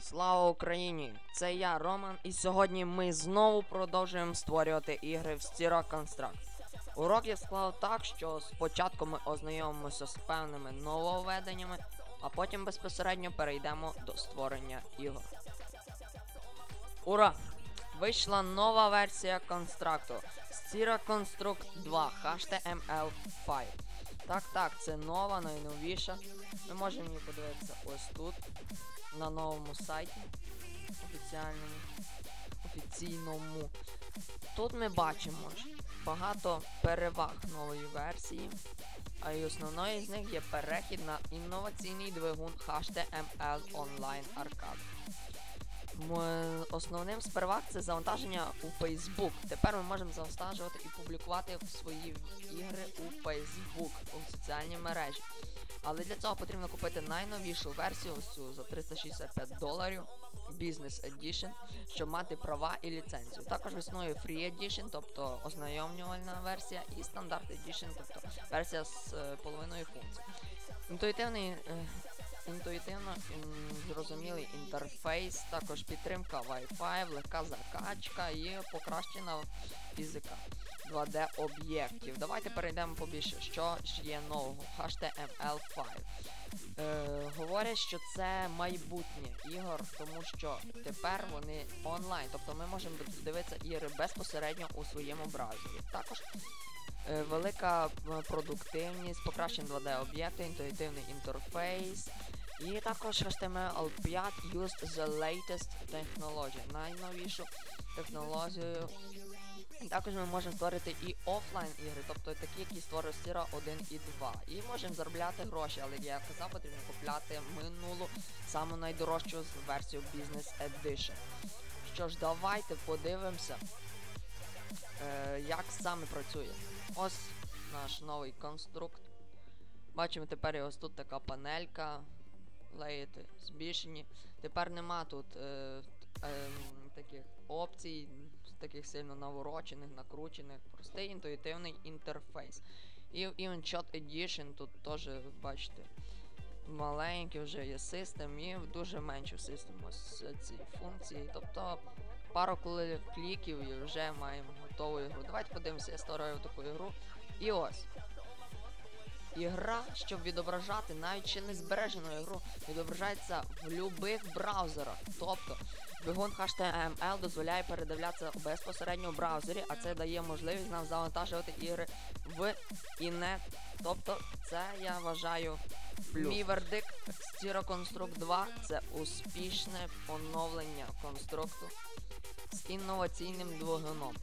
Слава Україні! Це я, Роман, і сьогодні ми знову продовжуємо створювати ігри в Stira Construct. Урок я склав так, що спочатку ми ознайомимося з певними нововведеннями, а потім безпосередньо перейдемо до створення ігор. Ура! Вийшла нова версія констракту Stira Construct 2 HTML5. Так, так, це нова, найновіша. Ми можемо її подивитися ось тут, на новому сайті офіціальному. Офіційному. Тут ми бачимо багато переваг нової версії. А і основною з них є перехід на інноваційний двигун HTML Online Arcade. М, Основним з це завантаження у Facebook. Тепер ми можемо завантажувати і публікувати свої ігри у Facebook, у соціальній мережі. Але для цього потрібно купити найновішу версію, цю за 365 доларів, Business Edition, щоб мати права і ліцензію. Також існує Free Edition, тобто ознайомлювальна версія, і Standard Edition, тобто версія з е, половиною функцій. Інтуїтивний, е, інтуїтивно зрозумілий інтерфейс, також підтримка Wi-Fi, легка закачка і покращена фізика 2D об'єктів. Давайте перейдемо побільше, що ж є нового. HTML5. Е, говорять, що це майбутнє ігор, тому що тепер вони онлайн, тобто ми можемо дивитися ігри безпосередньо у своєму браузері. Також е, велика продуктивність, покращені 2D об'єкти, інтуїтивний інтерфейс. І також HTML5 used the latest technology, найновішу технологію. Також ми можемо створити і офлайн ігри, тобто такі, які створив Sierra 1 і 2. І можемо заробляти гроші, але як я казав, потрібно купляти минулу, саму найдорожчу версію Business Edition. Що ж, давайте подивимося, е, як саме працює. Ось наш новий конструкт. Бачимо тепер ось тут така панелька. Леєти збільшені. Тепер нема тут е, ем, таких опцій, таких сильно наворочених, накручених. Простий інтуїтивний інтерфейс. І в InShot Edition тут теж, бачите, маленький вже є систем і дуже меншу систему ось ці функції. Тобто пару кліків і вже маємо готову ігру. Давайте подивимося, я створив таку ігру. І ось. Ігра, щоб відображати навіть ще не збережену ігру, відображається в будь-яких браузерах. Тобто двигун HTML дозволяє передивлятися безпосередньо в браузері, а це дає можливість нам завантажувати ігри в інет. Тобто, це я вважаю плюс. Мій вердикт Stira Construct 2 це успішне оновлення конструкту з інноваційним двигуном.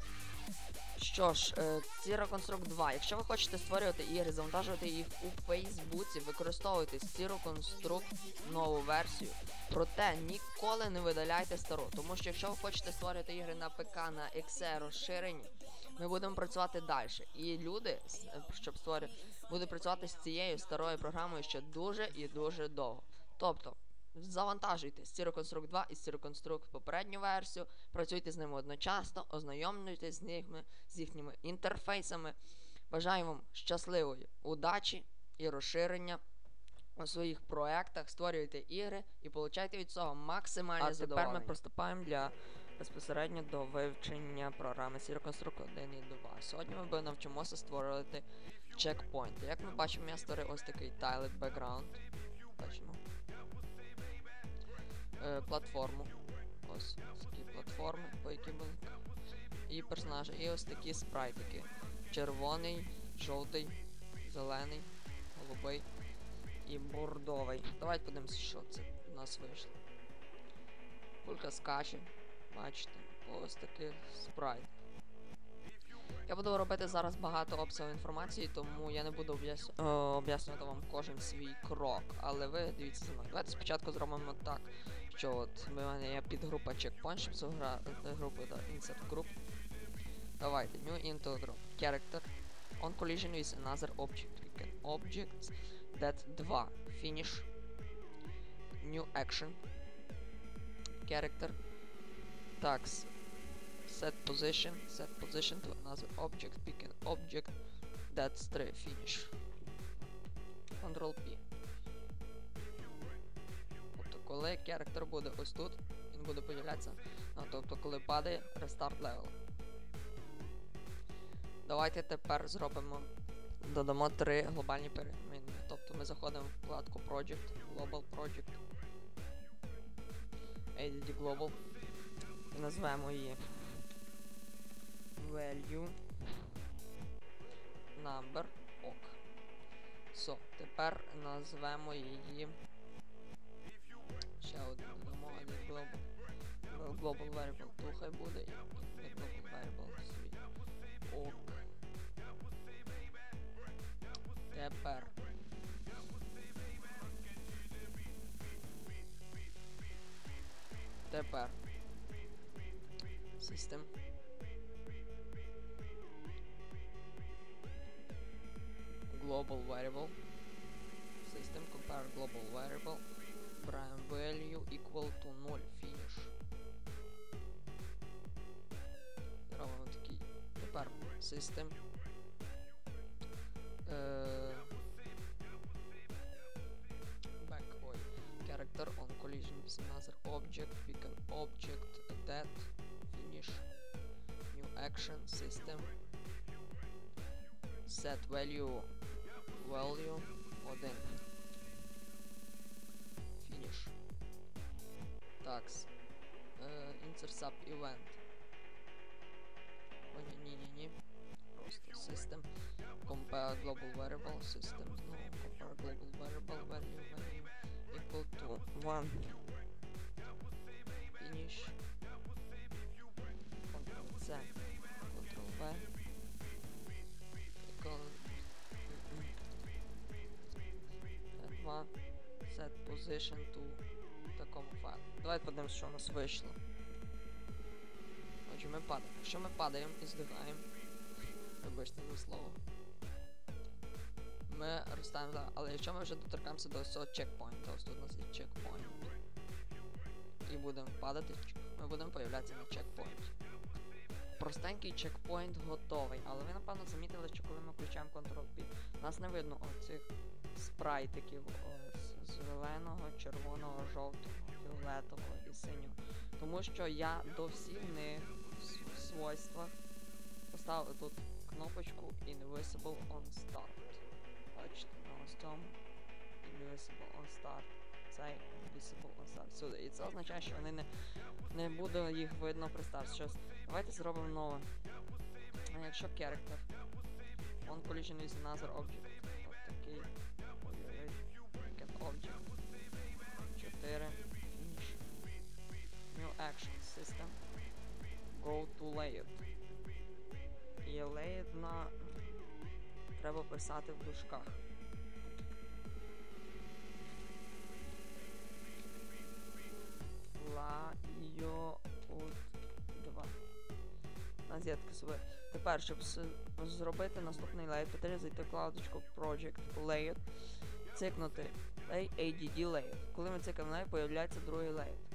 Що ж, е, Stira Construct 2. Якщо ви хочете створювати ігри, завантажувати їх у Фейсбуці, використовуйте Stira Construct нову версію. Проте ніколи не видаляйте стару. Тому що якщо ви хочете створювати ігри на ПК, на XE розширені, ми будемо працювати далі. І люди, щоб створювати, будуть працювати з цією старою програмою ще дуже і дуже довго. Тобто. Завантажуйте Construct 2 і Construct попередню версію, працюйте з ними одночасно, ознайомлюйтесь з ними, з їхніми інтерфейсами. Бажаю вам щасливої удачі і розширення у своїх проектах, створюйте ігри і получайте від цього максимальне А тепер ми задоволення. приступаємо для безпосередньо до вивчення програми Construct 1 і 2. Сьогодні ми навчимося створювати чекпоінти. Як ми бачимо, я створив ось такий tiled background. Бачимо е, платформу. Ось такі платформи, по які були. І персонажі. І ось такі спрайтики. Червоний, жовтий, зелений, голубий і бордовий. Давайте подивимося, що це у нас вийшло. Кулька скаче. Бачите, ось такий спрайт. Я буду робити зараз багато обсягу інформації, тому я не буду е, об'яснювати вам кожен свій крок. Але ви дивіться за мною. Давайте спочатку зробимо так, що от в мене є підгрупа checkpoint, щоб заграти групу да, insert group. Давайте, new into group. Character. On collision with another object. We can objects that 2. Finish. New action. Character. Tags. Set position. Set position to another object. Pick an object. That's 3. Finish. Ctrl P. Коли керактер буде ось тут, він буде появлятися. Ну, тобто, коли падає, рестарт левел. Давайте тепер зробимо. Додамо три глобальні переміни. Тобто ми заходимо в вкладку Project, Global Project. ADD Global. І назвемо її Value Number OK. So, тепер назвемо її. Ще один додамо один Global. Glo- Global Variable 2 хай буде і і Global Variable 3. Ок. Тепер. Тепер. System. Global variable. System compare global variable. Prime value equal to 0 finish. Робимо такий. Тепер system. Е, back ой. Character on collision with another object. Pick an object that finish. New action system. Set value value 1. Finish. Такс. Е, insert sub event. О, ні, ні, ні, ні. Просто system. Compare global variable system. No, compare global variable value value equal to 1. Finish. Position to такому файлу. Давайте подивимось, що у нас вийшло. Отже, ми падаємо. Якщо ми падаємо і здигаємо, вибачте за слово. Ми ростаємо за. Але якщо ми вже доторкаємося до цього чекпоінта, ось тут у нас є чекпоінт. І будемо падати, ми будемо появлятися на чекпоінті. Простенький чекпоінт готовий, але ви напевно замітили, що коли ми включаємо Ctrl-P, нас не видно оцих спрайтиків ось, зеленого, червоного, жовтого, фіолетового і синього. Тому що я до всіх них в свойствах поставив тут кнопочку Invisible on Start. Бачите, на ось цьому Invisible on Start. Цей Invisible on Start. Сюди. І це означає, що вони не, не буде їх видно при старті. Щас. Давайте зробимо нове. Якщо character on collision with another object. От такий. Object. 4. Finish. New action system. Go to layout. І layout на треба писати в дужках. Layout 2. На зітки собі. Тепер, щоб зробити наступний layout, потрібно зайти в вкладочку Project Layout, цикнути Play ADD Layout. Коли ми цикаємо layout, появляється другий layout.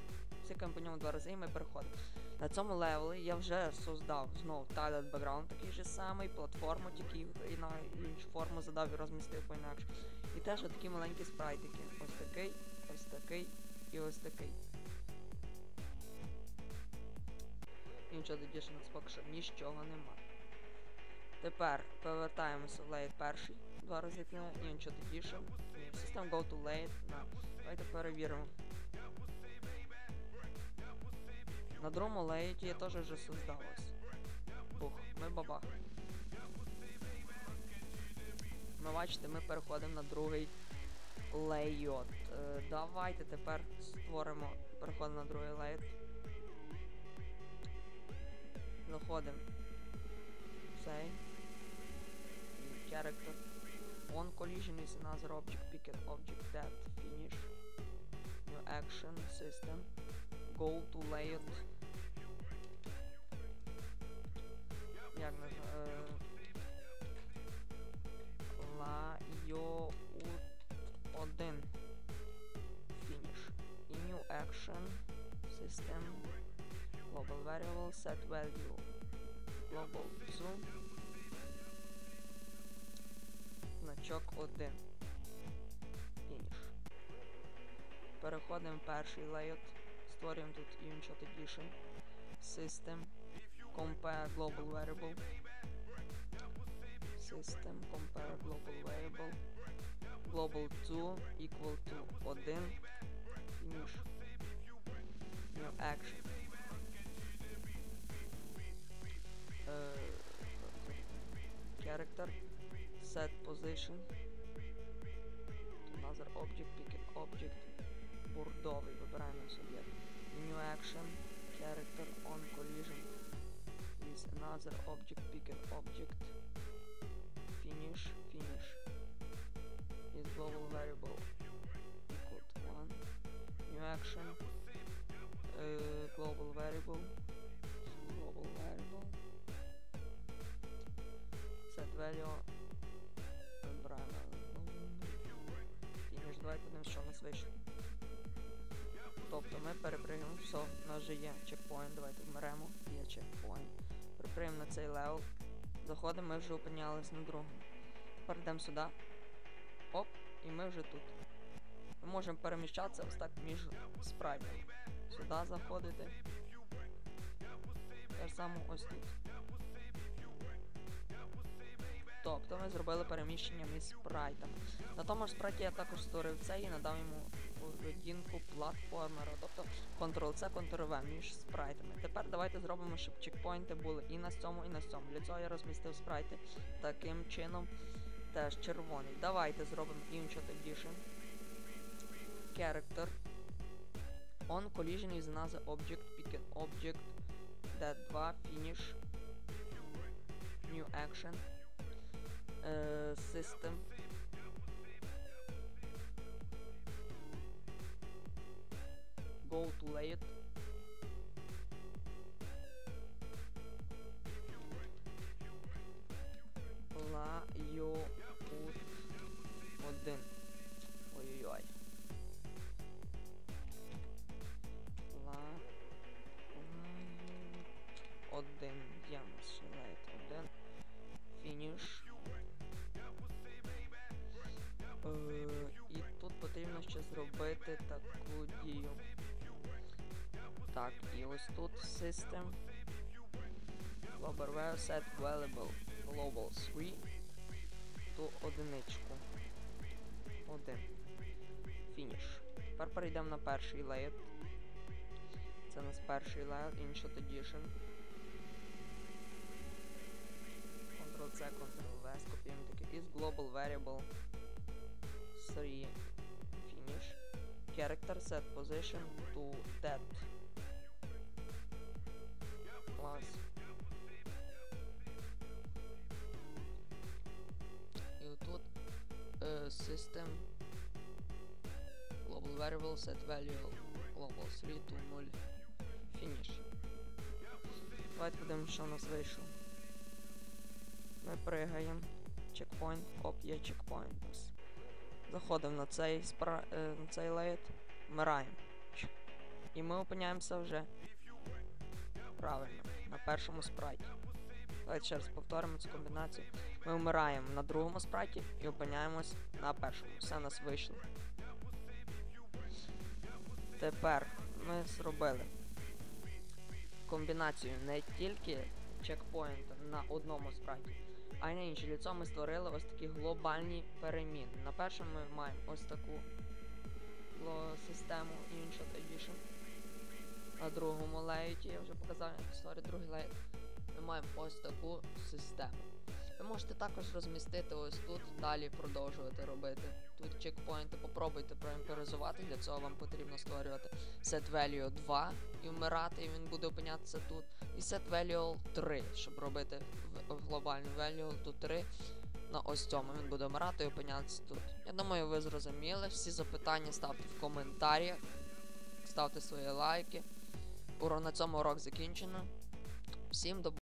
Цикаємо по ньому два рази і ми переходимо. На цьому левелі я вже создав знову Tiled Background такий же самий, платформу тільки і на іншу форму задав і розмістив по-інакше. І теж такі маленькі спрайтики. Ось такий, ось такий і ось такий. Edition у нас поки що нічого нема. Тепер повертаємося в Late перший. Два рази на Inchot Edition. System Go to Late. Давайте перевіримо. На другому лейті я теж вже создав ось. Бух, ми бабах. Ми бачите, ми переходимо на другий лейот. Е, давайте тепер створимо, переходимо на другий лейт. Заходимо. Цей. Character. On collision is another object. Pick an object that finish. New action system. Go to layout. Як назва... Layout 1. Finish. І New action system. Global variable set value. Global zoom. Значок 1. Finish. переходимо в перший layout. Створюємо тут InShot Edition. System. Compare Global Variable. System. Compare Global Variable. Global 2 equal to 1. Finish. New action. Е, character. Set position. Another object, pick an object. Бордовий, вибираємо суб'єкт. New action, character on collision. Is another object, pick an object. Finish, finish. Is global variable equal to 1. New action, uh, global variable. Global variable. Set value. вийшло. Тобто ми перепригнемо, все, у нас вже є чекпоінт, давайте вмеремо, є чекпоінт. Перепригнемо на цей левел. Заходимо, ми вже опинялись на другому. Тепер йдемо сюди. Оп, і ми вже тут. Ми можемо переміщатися ось так між спрайтами. Сюди заходити. Те ж саме ось тут. Зробили переміщення між спрайтами. На тому ж спрайті я також створив це і надав йому поведінку платформера, тобто Ctrl-C, Ctrl-V між спрайтами. Тепер давайте зробимо, щоб чекпоінти були і на цьому, і на цьому. Для цього я розмістив спрайти таким чином. Теж червоний. Давайте зробимо InShot Edition. Character. On collision with another object, pick an object. Dead 2, finish. New action. Е, system. Go to layout. Layout 1. Ой-ой-ой. Layout 1. Ямс. Layout 1. Finish. І тут потрібно ще зробити таку дію. Так, і ось тут System. Global set valuable global 3 ту одиничку. Один. Фініш. Тепер перейдемо на перший лейт. Це у нас перший лейт, InShot Edition. Ctrl-C, Ctrl-V, скопіюємо таке. Is global variable 3 finish. Character set position to that. Клас. І отут uh, system global variable set value global 3 to 0 finish. Давайте подивимось, що у нас вийшло. Ми пригаємо. Чекпоінт. Оп, є чекпоінт. Заходимо на цей спра... е, на цей лейт, вмираємо. І ми опиняємося вже правильно, на першому спрайті. Давайте ще раз повторимо цю комбінацію. Ми вмираємо на другому спрайті і опиняємось на першому. Все нас вийшло. Тепер ми зробили комбінацію не тільки чекпоінта на одному спрайті, а й на інші. Для цього ми створили ось такі глобальні переміни. На першому ми маємо ось таку систему інша Edition. На другому лейті, я вже показав, як створити другий лейт. Ми маємо ось таку систему. Ви можете також розмістити ось тут, далі продовжувати робити. Тут чекпоінти, попробуйте проімперизувати, для цього вам потрібно створювати set value 2 і вмирати, і він буде опинятися тут. І set value 3, щоб робити глобальну value тут 3 на ось цьому. Він буде вмирати і опинятися тут. Я думаю, ви зрозуміли. Всі запитання ставте в коментарях, ставте свої лайки. На цьому урок закінчено. Всім до